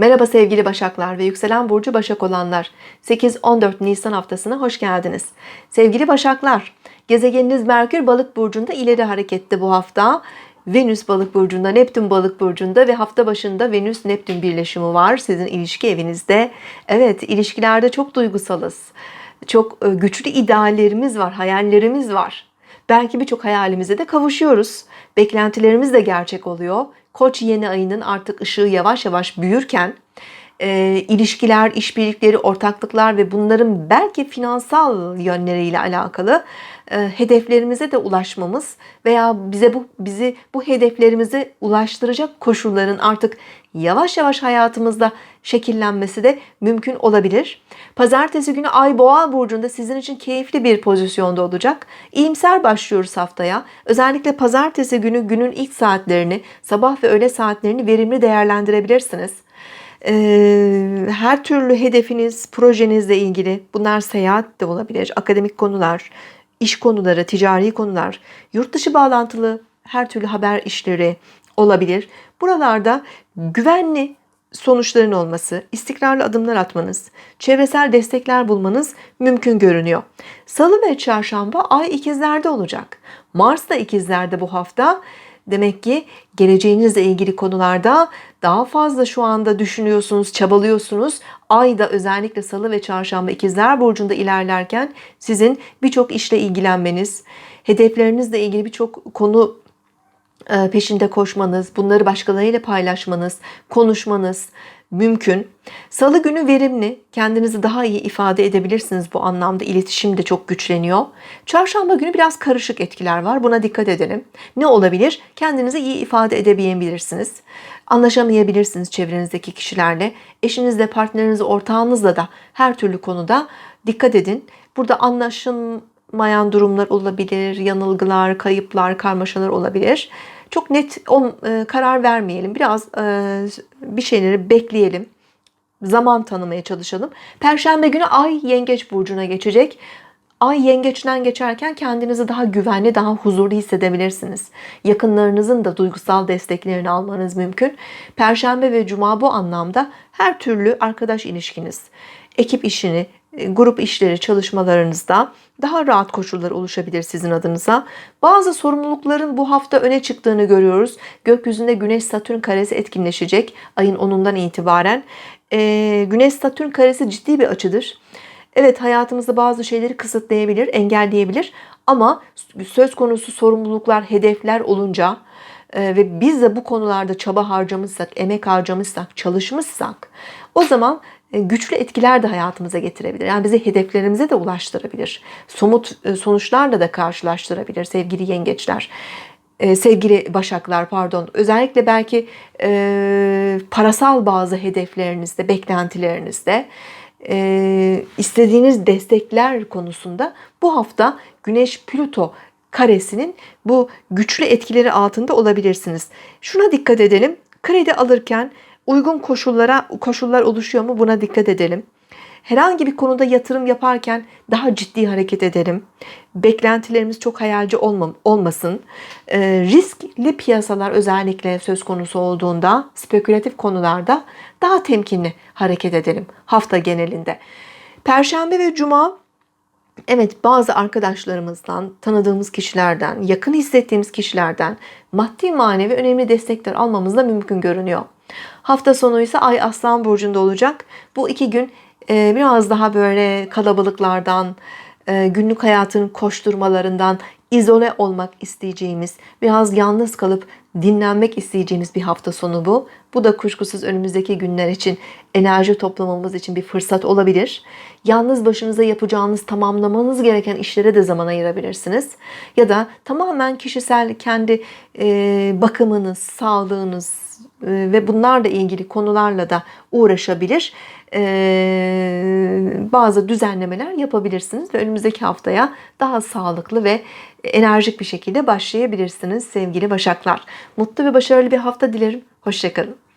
Merhaba sevgili Başaklar ve yükselen burcu Başak olanlar. 8-14 Nisan haftasına hoş geldiniz. Sevgili Başaklar, gezegeniniz Merkür Balık burcunda ileri harekette bu hafta. Venüs Balık burcunda, Neptün Balık burcunda ve hafta başında Venüs Neptün birleşimi var sizin ilişki evinizde. Evet, ilişkilerde çok duygusalız. Çok e, güçlü ideallerimiz var, hayallerimiz var. Belki birçok hayalimize de kavuşuyoruz. Beklentilerimiz de gerçek oluyor. Koç yeni ayının artık ışığı yavaş yavaş büyürken e, ilişkiler, işbirlikleri, ortaklıklar ve bunların belki finansal yönleriyle alakalı e, hedeflerimize de ulaşmamız veya bize bu bizi bu hedeflerimize ulaştıracak koşulların artık yavaş yavaş hayatımızda şekillenmesi de mümkün olabilir. Pazartesi günü Ay Boğa burcunda sizin için keyifli bir pozisyonda olacak. İyimser başlıyoruz haftaya. Özellikle pazartesi günü günün ilk saatlerini, sabah ve öğle saatlerini verimli değerlendirebilirsiniz. Ee, her türlü hedefiniz, projenizle ilgili bunlar seyahat de olabilir, akademik konular, iş konuları, ticari konular, yurt dışı bağlantılı her türlü haber işleri olabilir. Buralarda güvenli sonuçların olması, istikrarlı adımlar atmanız, çevresel destekler bulmanız mümkün görünüyor. Salı ve çarşamba ay ikizlerde olacak. Mars da ikizlerde bu hafta. Demek ki geleceğinizle ilgili konularda daha fazla şu anda düşünüyorsunuz, çabalıyorsunuz. Ay da özellikle salı ve çarşamba ikizler burcunda ilerlerken sizin birçok işle ilgilenmeniz, hedeflerinizle ilgili birçok konu peşinde koşmanız, bunları başkalarıyla paylaşmanız, konuşmanız mümkün. Salı günü verimli, kendinizi daha iyi ifade edebilirsiniz bu anlamda. İletişim de çok güçleniyor. Çarşamba günü biraz karışık etkiler var. Buna dikkat edelim. Ne olabilir? Kendinizi iyi ifade edemeyebilirsiniz. Anlaşamayabilirsiniz çevrenizdeki kişilerle. Eşinizle, partnerinizle, ortağınızla da her türlü konuda dikkat edin. Burada anlaşılmayan durumlar olabilir, yanılgılar, kayıplar, karmaşalar olabilir. Çok net on, e, karar vermeyelim. Biraz e, bir şeyleri bekleyelim. Zaman tanımaya çalışalım. Perşembe günü Ay Yengeç burcuna geçecek. Ay yengeçten geçerken kendinizi daha güvenli, daha huzurlu hissedebilirsiniz. Yakınlarınızın da duygusal desteklerini almanız mümkün. Perşembe ve cuma bu anlamda her türlü arkadaş ilişkiniz, ekip işini, grup işleri çalışmalarınızda daha rahat koşullar oluşabilir sizin adınıza. Bazı sorumlulukların bu hafta öne çıktığını görüyoruz. Gökyüzünde Güneş Satürn karesi etkinleşecek ayın 10'undan itibaren. Ee, Güneş Satürn karesi ciddi bir açıdır. Evet hayatımızda bazı şeyleri kısıtlayabilir, engelleyebilir ama söz konusu sorumluluklar, hedefler olunca e, ve biz de bu konularda çaba harcamışsak, emek harcamışsak, çalışmışsak o zaman e, güçlü etkiler de hayatımıza getirebilir. Yani bizi hedeflerimize de ulaştırabilir. Somut e, sonuçlarla da karşılaştırabilir sevgili yengeçler. sevgili başaklar pardon özellikle belki parasal bazı hedeflerinizde beklentilerinizde e, istediğiniz destekler konusunda bu hafta Güneş Plüto karesinin bu güçlü etkileri altında olabilirsiniz. Şuna dikkat edelim. Kredi alırken uygun koşullara koşullar oluşuyor mu buna dikkat edelim. Herhangi bir konuda yatırım yaparken daha ciddi hareket edelim. Beklentilerimiz çok hayalci olmam, olmasın. E, riskli piyasalar özellikle söz konusu olduğunda, spekülatif konularda daha temkinli hareket edelim hafta genelinde. Perşembe ve Cuma Evet bazı arkadaşlarımızdan, tanıdığımız kişilerden, yakın hissettiğimiz kişilerden maddi manevi önemli destekler almamız da mümkün görünüyor. Hafta sonu ise Ay Aslan Burcu'nda olacak. Bu iki gün ee, biraz daha böyle kalabalıklardan, e, günlük hayatın koşturmalarından izole olmak isteyeceğimiz, biraz yalnız kalıp dinlenmek isteyeceğimiz bir hafta sonu bu. Bu da kuşkusuz önümüzdeki günler için enerji toplamamız için bir fırsat olabilir. Yalnız başınıza yapacağınız, tamamlamanız gereken işlere de zaman ayırabilirsiniz. Ya da tamamen kişisel kendi e, bakımınız, sağlığınız, e, ve bunlarla ilgili konularla da uğraşabilir. E, bazı düzenlemeler yapabilirsiniz ve önümüzdeki haftaya daha sağlıklı ve enerjik bir şekilde başlayabilirsiniz sevgili Başaklar. Mutlu ve başarılı bir hafta dilerim. Hoşçakalın.